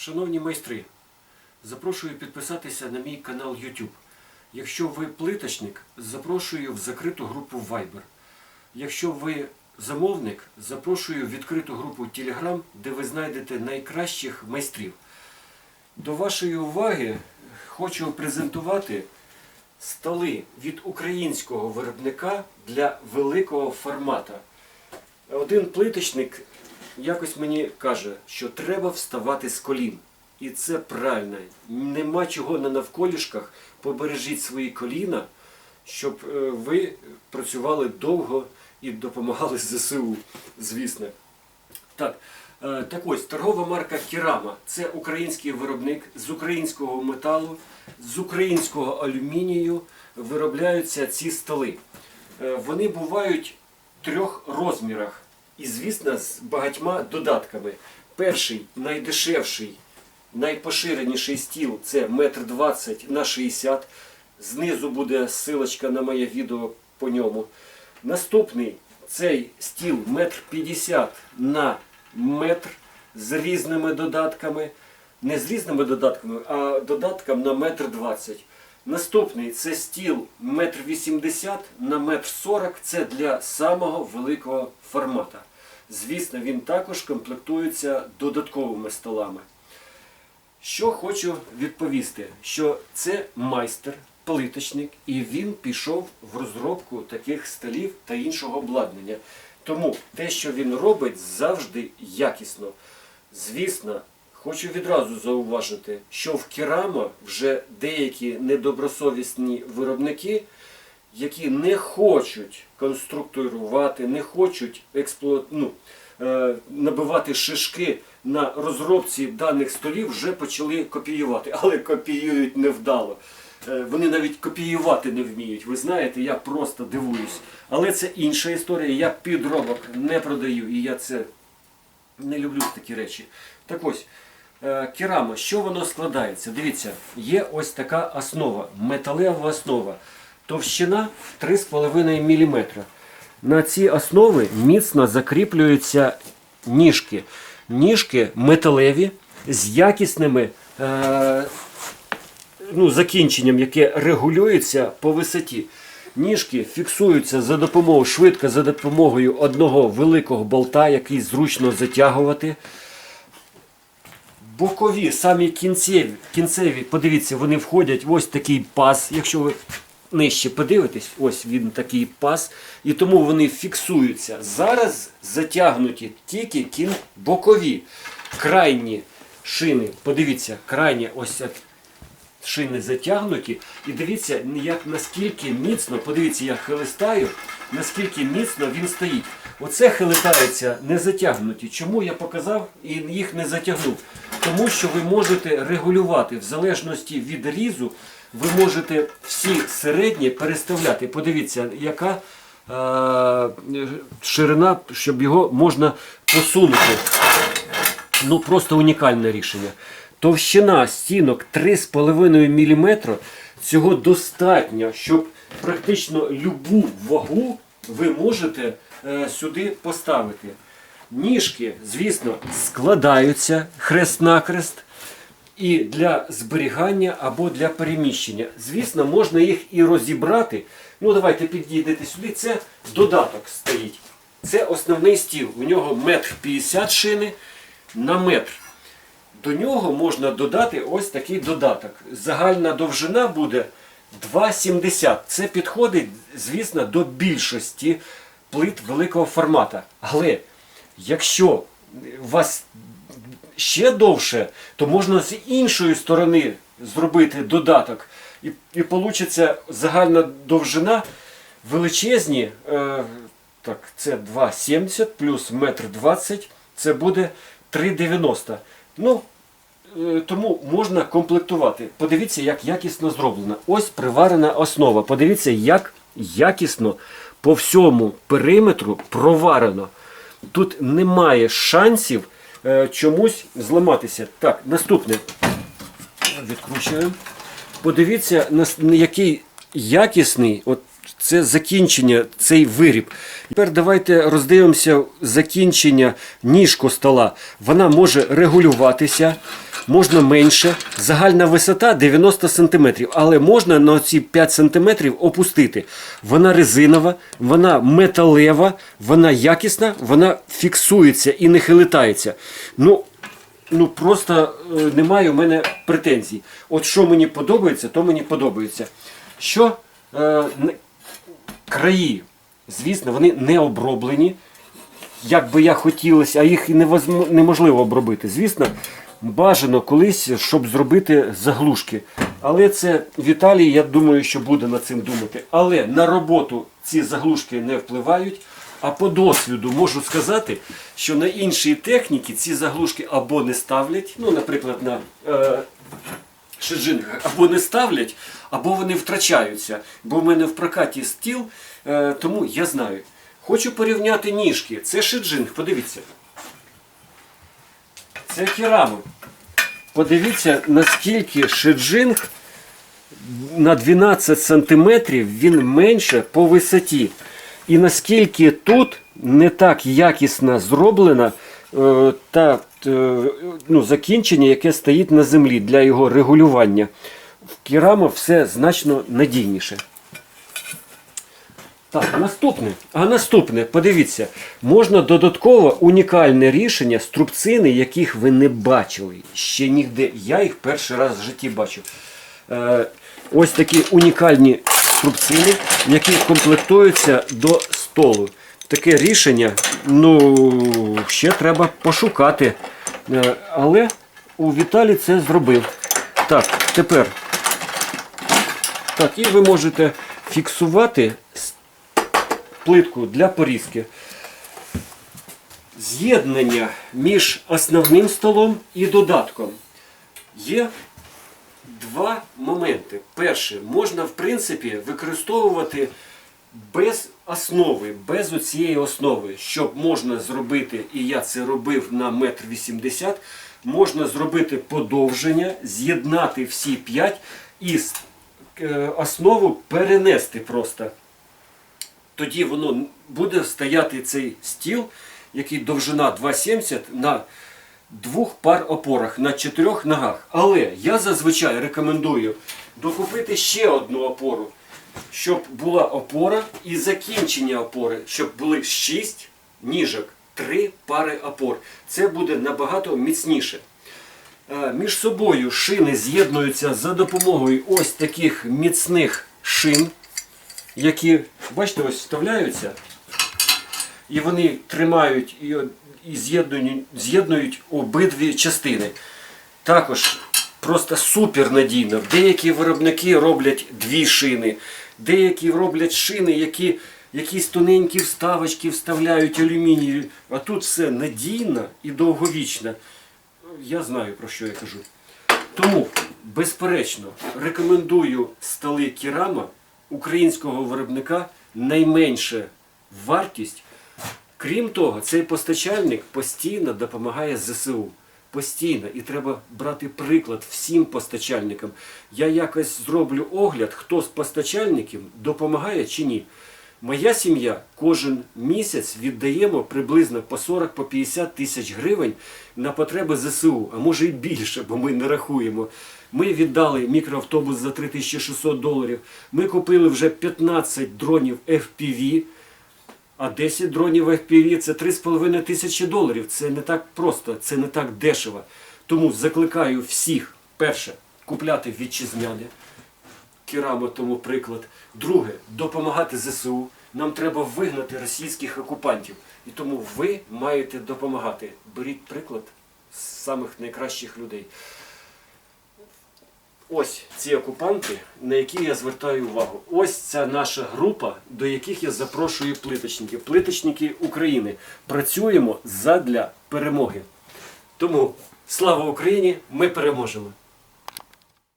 Шановні майстри, запрошую підписатися на мій канал YouTube. Якщо ви плиточник, запрошую в закриту групу Viber. Якщо ви замовник, запрошую в відкриту групу Telegram, де ви знайдете найкращих майстрів. До вашої уваги хочу презентувати столи від українського виробника для великого формата. Один плиточник якось мені каже, що треба вставати з колін. І це правильно. Нема чого на навколішках. Побережіть свої коліна, щоб е, ви працювали довго і допомагали ЗСУ, звісно. Так, е, так ось, торгова марка Кірама. Це український виробник з українського металу, з українського алюмінію виробляються ці столи. Е, Вони бувають в трьох розмірах і, звісно, з багатьма додатками. Перший, найдешевший, найпоширеніший стіл це метр двадцять на 60. Знизу буде ссылочка на моє відео по ньому. Наступний цей стіл метр п'ятдесят на метр з різними додатками. Не з різними додатками, а додатком на метр двадцять. Наступний це стіл метр вісімдесят на метр сорок. Це для самого великого формата. Звісно, він також комплектується додатковими столами. Що хочу відповісти, що це майстер, плиточник, і він пішов в розробку таких столів та іншого обладнання. Тому те, що він робить, завжди якісно. Звісно, хочу відразу зауважити, що в Керамо вже деякі недобросовісні виробники, які не хочуть конструктурувати, не хочуть експлуат... ну, е, набивати шишки на розробці даних столів, вже почали копіювати, але копіюють невдало. Е, Вони навіть копіювати не вміють. Ви знаєте, я просто дивуюсь. Але це інша історія. Я підробок не продаю, і я це не люблю такі речі. Так ось, е, керама, що воно складається? Дивіться, є ось така основа, металева основа. Товщина 3,5 мм. На ці основи міцно закріплюються ніжки. Ніжки металеві з якісними е, ну, закінченням, яке регулюється по висоті. Ніжки фіксуються за допомогою швидко за допомогою одного великого болта, який зручно затягувати. Бокові, самі кінцеві, кінцеві, подивіться, вони входять в ось такий паз. Якщо ви нижче подивитесь, ось він такий паз. І тому вони фіксуються. Зараз затягнуті тільки кін... бокові. Крайні шини, подивіться, крайні ось шини затягнуті. І дивіться, як наскільки міцно, подивіться, я хилистаю, наскільки міцно він стоїть. Оце хилитається не затягнуті. Чому я показав і їх не затягнув? Тому що ви можете регулювати в залежності від різу, ви можете всі середні переставляти. Подивіться, яка е, ширина, щоб його можна посунути. Ну просто унікальне рішення. Товщина стінок 3,5 мм. Цього достатньо, щоб практично любу вагу ви можете е, сюди поставити. Ніжки, звісно, складаються хрест-накрест і для зберігання або для переміщення. Звісно, можна їх і розібрати. Ну, давайте підійдете сюди. Це додаток стоїть. Це основний стіл. У нього метр 50 шини на метр. До нього можна додати ось такий додаток. Загальна довжина буде 2,70. Це підходить, звісно, до більшості плит великого формата. Але якщо у вас ще довше, то можна з іншої сторони зробити додаток. І, і вийде загальна довжина величезні. Е, так, це 2,70 плюс 1,20 м. Це буде 3,90. Ну, е, тому можна комплектувати. Подивіться, як якісно зроблено. Ось приварена основа. Подивіться, як якісно по всьому периметру проварено. Тут немає шансів чомусь зламатися. Так, наступне. Відкручуємо. Подивіться, який якісний от це закінчення, цей виріб. Тепер давайте роздивимося закінчення ніжку стола. Вона може регулюватися, можна менше. Загальна висота 90 см, але можна на ці 5 см опустити. Вона резинова, вона металева, вона якісна, вона фіксується і не хилитається. Ну, ну просто е, немає у мене претензій. От що мені подобається, то мені подобається. Що е, краї, звісно, вони не оброблені, як би я хотілося, а їх неможливо обробити. Звісно, бажано колись, щоб зробити заглушки. Але це Віталій, я думаю, що буде над цим думати. Але на роботу ці заглушки не впливають. А по досвіду можу сказати, що на іншій техніці ці заглушки або не ставлять, ну, наприклад, на е, шиджингах, або не ставлять, або вони втрачаються. Бо в мене в прокаті стіл, е, тому я знаю. Хочу порівняти ніжки. Це шиджинг, подивіться. Це керамо. Подивіться, наскільки шиджинг на 12 сантиметрів він менше по висоті. І наскільки тут не так якісно зроблено е, та ну, закінчення, яке стоїть на землі для його регулювання. В керамо все значно надійніше. Так, наступне. А наступне, подивіться, можна додатково унікальне рішення струбцини, яких ви не бачили ще ніде. Я їх перший раз в житті бачу. Е, ось такі унікальні струбцини, які комплектуються до столу. Таке рішення, ну, ще треба пошукати. Е, але у Віталі це зробив. Так, тепер. Так, і ви можете фіксувати плитку для порізки. З'єднання між основним столом і додатком. Є два моменти. Перше, можна в принципі використовувати без основи, без оцієї основи, щоб можна зробити, і я це робив на метр вісімдесят, можна зробити подовження, з'єднати всі п'ять і е, основу перенести просто. Тоді воно буде стояти цей стіл, який довжина 2,70 на двох пар опорах на чотирьох ногах. Але я зазвичай рекомендую докупити ще одну опору, щоб була опора і закінчення опори, щоб були 6 ніжок, 3 пари опор. Це буде набагато міцніше. Е, Між собою шини з'єднуються за допомогою ось таких міцних шин, які, бачите, ось вставляються і вони тримають і, і з'єднують, обидві частини. Також просто супер надійно. Деякі виробники роблять дві шини, деякі роблять шини, які якісь тоненькі вставочки вставляють алюмінію. А тут все надійно і довговічно. Я знаю про що я кажу. Тому, безперечно, рекомендую столи Кірама українського виробника найменше вартість. Крім того, цей постачальник постійно допомагає ЗСУ. Постійно. І треба брати приклад всім постачальникам. Я якось зроблю огляд, хто з постачальників допомагає чи ні. Моя сім'я кожен місяць віддаємо приблизно по 40-50 тисяч гривень на потреби ЗСУ, а може і більше, бо ми не рахуємо. Ми віддали мікроавтобус за 3600 доларів. Ми купили вже 15 дронів FPV. А 10 дронів FPV це 3,5 тисячі доларів. Це не так просто, це не так дешево. Тому закликаю всіх, перше, купляти вітчизняне. Кірамо тому приклад. Друге, допомагати ЗСУ. Нам треба вигнати російських окупантів. І тому ви маєте допомагати. Беріть приклад з самих найкращих людей. Ось ці окупанти, на які я звертаю увагу. Ось ця наша група, до яких я запрошую плиточників. Плиточники України. Працюємо задля перемоги. Тому слава Україні! Ми переможемо!